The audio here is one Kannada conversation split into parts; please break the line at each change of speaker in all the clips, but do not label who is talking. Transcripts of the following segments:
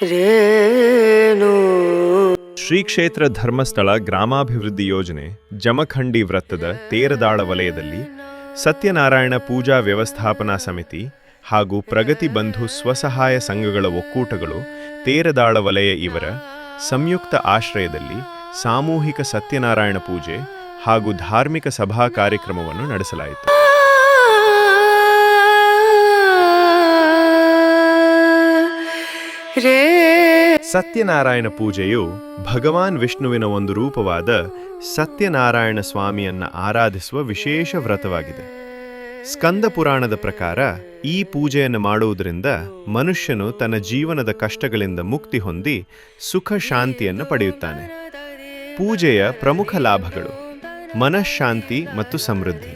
ರೇಣು.
ಶ್ರೀ ಕ್ಷೇತ್ರ ಧರ್ಮಸ್ಥಳ ಗ್ರಾಮಾಭಿವೃದ್ಧಿ ಯೋಜನೆ ಜಮಖಂಡಿ ವೃತ್ತದ ತೇರದಾಳ ವಲಯದಲ್ಲಿ ಸತ್ಯನಾರಾಯಣ ಪೂಜಾ ವ್ಯವಸ್ಥಾಪನಾ ಸಮಿತಿ ಹಾಗೂ ಪ್ರಗತಿ ಬಂಧು ಸ್ವಸಹಾಯ ಸಂಘಗಳ ಒಕ್ಕೂಟಗಳು ತೇರದಾಳ ವಲಯ ಇವರ ಸಂಯುಕ್ತ ಆಶ್ರಯದಲ್ಲಿ ಸಾಮೂಹಿಕ ಸತ್ಯನಾರಾಯಣ ಪೂಜೆ ಹಾಗೂ ಧಾರ್ಮಿಕ ಸಭಾ ಕಾರ್ಯಕ್ರಮವನ್ನು ನಡೆಸಲಾಯಿತು. ಸತ್ಯನಾರಾಯಣ ಪೂಜೆಯು ಭಗವಾನ್ ವಿಷ್ಣುವಿನ ಒಂದು ರೂಪವಾದ ಸತ್ಯನಾರಾಯಣ ಸ್ವಾಮಿಯನ್ನು ಆರಾಧಿಸುವ ವಿಶೇಷ ವ್ರತವಾಗಿದೆ. ಸ್ಕಂದ ಪುರಾಣದ ಪ್ರಕಾರ ಈ ಪೂಜೆಯನ್ನು ಮಾಡುವುದರಿಂದ ಮನುಷ್ಯನು ತನ್ನ ಜೀವನದ ಕಷ್ಟಗಳಿಂದ ಮುಕ್ತಿ ಹೊಂದಿ ಸುಖ ಶಾಂತಿಯನ್ನು ಪಡೆಯುತ್ತಾನೆ. ಪೂಜೆಯ ಪ್ರಮುಖ ಲಾಭಗಳು ಮನಃಶಾಂತಿ ಮತ್ತು ಸಮೃದ್ಧಿ.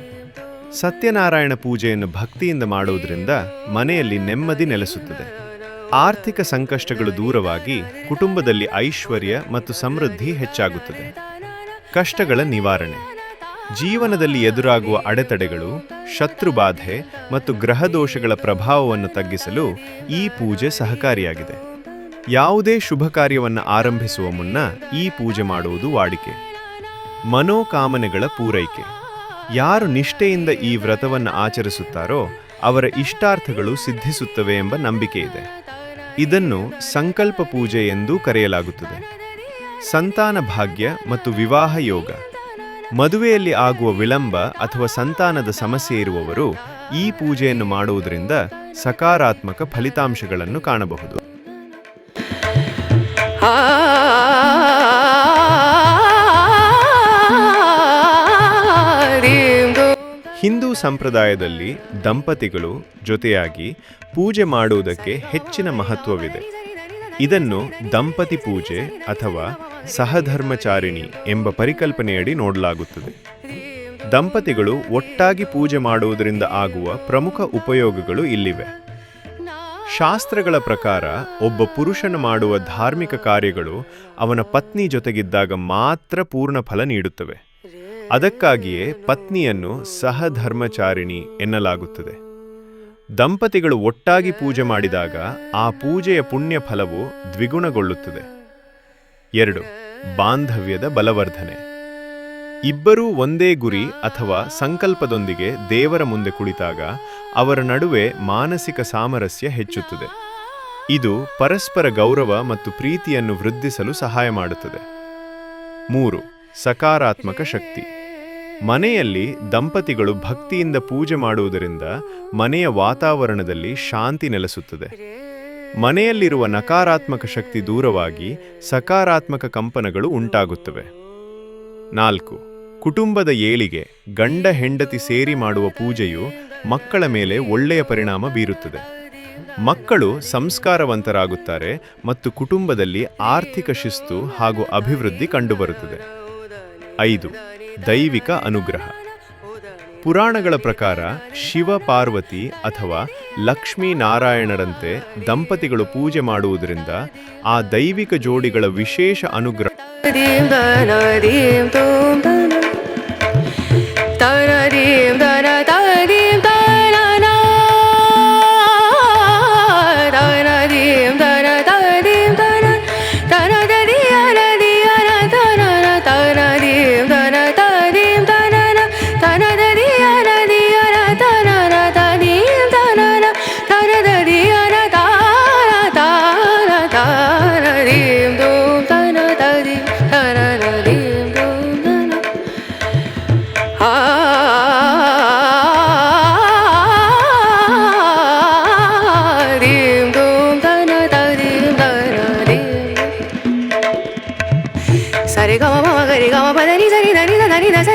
ಸತ್ಯನಾರಾಯಣ ಪೂಜೆಯನ್ನು ಭಕ್ತಿಯಿಂದ ಮಾಡುವುದರಿಂದ ಮನೆಯಲ್ಲಿ ನೆಮ್ಮದಿ ನೆಲೆಸುತ್ತದೆ. ಆರ್ಥಿಕ ಸಂಕಷ್ಟಗಳು ದೂರವಾಗಿ ಕುಟುಂಬದಲ್ಲಿ ಐಶ್ವರ್ಯ ಮತ್ತು ಸಮೃದ್ಧಿ ಹೆಚ್ಚಾಗುತ್ತದೆ. ಕಷ್ಟಗಳ ನಿವಾರಣೆ. ಜೀವನದಲ್ಲಿ ಎದುರಾಗುವ ಅಡೆತಡೆಗಳು, ಶತ್ರುಬಾಧೆ ಮತ್ತು ಗ್ರಹದೋಷಗಳ ಪ್ರಭಾವವನ್ನು ತಗ್ಗಿಸಲು ಈ ಪೂಜೆ ಸಹಕಾರಿಯಾಗಿದೆ. ಯಾವುದೇ ಶುಭ ಕಾರ್ಯವನ್ನು ಆರಂಭಿಸುವ ಮುನ್ನ ಈ ಪೂಜೆ ಮಾಡುವುದು ವಾಡಿಕೆ. ಮನೋಕಾಮನೆಗಳ ಪೂರೈಕೆ. ಯಾರು ನಿಷ್ಠೆಯಿಂದ ಈ ವ್ರತವನ್ನು ಆಚರಿಸುತ್ತಾರೋ ಅವರ ಇಷ್ಟಾರ್ಥಗಳು ಸಿದ್ಧಿಸುತ್ತವೆ ಎಂಬ ನಂಬಿಕೆ ಇದೆ. ಇದನ್ನು ಸಂಕಲ್ಪ ಪೂಜೆ ಎಂದೂ ಕರೆಯಲಾಗುತ್ತದೆ. ಸಂತಾನ ಭಾಗ್ಯ ಮತ್ತು ವಿವಾಹ ಯೋಗ. ಮದುವೆಯಲ್ಲಿ ಆಗುವ ವಿಳಂಬ ಅಥವಾ ಸಂತಾನದ ಸಮಸ್ಯೆ ಇರುವವರು ಈ ಪೂಜೆಯನ್ನು ಮಾಡುವುದರಿಂದ ಸಕಾರಾತ್ಮಕ ಫಲಿತಾಂಶಗಳನ್ನು ಕಾಣಬಹುದು. ಹಿಂದೂ ಸಂಪ್ರದಾಯದಲ್ಲಿ ದಂಪತಿಗಳು ಜೊತೆಯಾಗಿ ಪೂಜೆ ಮಾಡುವುದಕ್ಕೆ ಹೆಚ್ಚಿನ ಮಹತ್ವವಿದೆ. ಇದನ್ನು ದಂಪತಿ ಪೂಜೆ ಅಥವಾ ಸಹಧರ್ಮಚಾರಿಣಿ ಎಂಬ ಪರಿಕಲ್ಪನೆಯಡಿ ನೋಡಲಾಗುತ್ತದೆ. ದಂಪತಿಗಳು ಒಟ್ಟಾಗಿ ಪೂಜೆ ಮಾಡುವುದರಿಂದ ಆಗುವ ಪ್ರಮುಖ ಉಪಯೋಗಗಳು ಇಲ್ಲಿವೆ. ಶಾಸ್ತ್ರಗಳ ಪ್ರಕಾರ ಒಬ್ಬ ಪುರುಷನು ಮಾಡುವ ಧಾರ್ಮಿಕ ಕಾರ್ಯಗಳು ಅವನ ಪತ್ನಿ ಜೊತೆಗಿದ್ದಾಗ ಮಾತ್ರ ಪೂರ್ಣ ಫಲ ನೀಡುತ್ತವೆ. ಅದಕ್ಕಾಗಿಯೇ ಪತ್ನಿಯನ್ನು ಸಹಧರ್ಮಚಾರಿಣಿ ಎನ್ನಲಾಗುತ್ತದೆ. ದಂಪತಿಗಳು ಒಟ್ಟಾಗಿ ಪೂಜೆ ಮಾಡಿದಾಗ ಆ ಪೂಜೆಯ ಪುಣ್ಯ ಫಲವು ದ್ವಿಗುಣಗೊಳ್ಳುತ್ತದೆ. ಎರಡು, ಬಾಂಧವ್ಯದ ಬಲವರ್ಧನೆ. ಇಬ್ಬರೂ ಒಂದೇ ಗುರಿ ಅಥವಾ ಸಂಕಲ್ಪದೊಂದಿಗೆ ದೇವರ ಮುಂದೆ ಕುಳಿತಾಗ ಅವರ ನಡುವೆ ಮಾನಸಿಕ ಸಾಮರಸ್ಯ ಹೆಚ್ಚುತ್ತದೆ. ಇದು ಪರಸ್ಪರ ಗೌರವ ಮತ್ತು ಪ್ರೀತಿಯನ್ನು ವೃದ್ಧಿಸಲು ಸಹಾಯ ಮಾಡುತ್ತದೆ. ಮೂರು, ಸಕಾರಾತ್ಮಕ ಶಕ್ತಿ. ಮನೆಯಲ್ಲಿ ದಂಪತಿಗಳು ಭಕ್ತಿಯಿಂದ ಪೂಜೆ ಮಾಡುವುದರಿಂದ ಮನೆಯ ವಾತಾವರಣದಲ್ಲಿ ಶಾಂತಿ ನೆಲೆಸುತ್ತದೆ. ಮನೆಯಲ್ಲಿರುವ ನಕಾರಾತ್ಮಕ ಶಕ್ತಿ ದೂರವಾಗಿ ಸಕಾರಾತ್ಮಕ ಕಂಪನಗಳು ಉಂಟಾಗುತ್ತವೆ. ನಾಲ್ಕು, ಕುಟುಂಬದ ಏಳಿಗೆ ಗಂಡ ಹೆಂಡತಿ ಸೇರಿ ಮಾಡುವ ಪೂಜೆಯು ಮಕ್ಕಳ ಮೇಲೆ ಒಳ್ಳೆಯ ಪರಿಣಾಮ ಬೀರುತ್ತದೆ. ಮಕ್ಕಳು ಸಂಸ್ಕಾರವಂತರಾಗುತ್ತಾರೆ ಮತ್ತು ಕುಟುಂಬದಲ್ಲಿ ಆರ್ಥಿಕ ಶಿಸ್ತು ಹಾಗೂ ಅಭಿವೃದ್ಧಿ ಕಂಡುಬರುತ್ತದೆ. ಐದು ದೈವಿಕ ಅನುಗ್ರಹ. ಪುರಾಣಗಳ ಪ್ರಕಾರ ಶಿವ ಪಾರ್ವತಿ ಅಥವಾ ಲಕ್ಷ್ಮೀ ನಾರಾಯಣರಂತೆ ದಂಪತಿಗಳು ಪೂಜೆ ಮಾಡುವುದರಿಂದ ಆ ದೈವಿಕ ಜೋಡಿಗಳ ವಿಶೇಷ ಅನುಗ್ರಹ.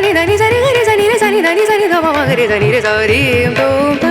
ധനി ധനി സരി ഹരി സനി രെ സനി ധനി സനി ധമ ഹരി ധനി രെ സരി തോം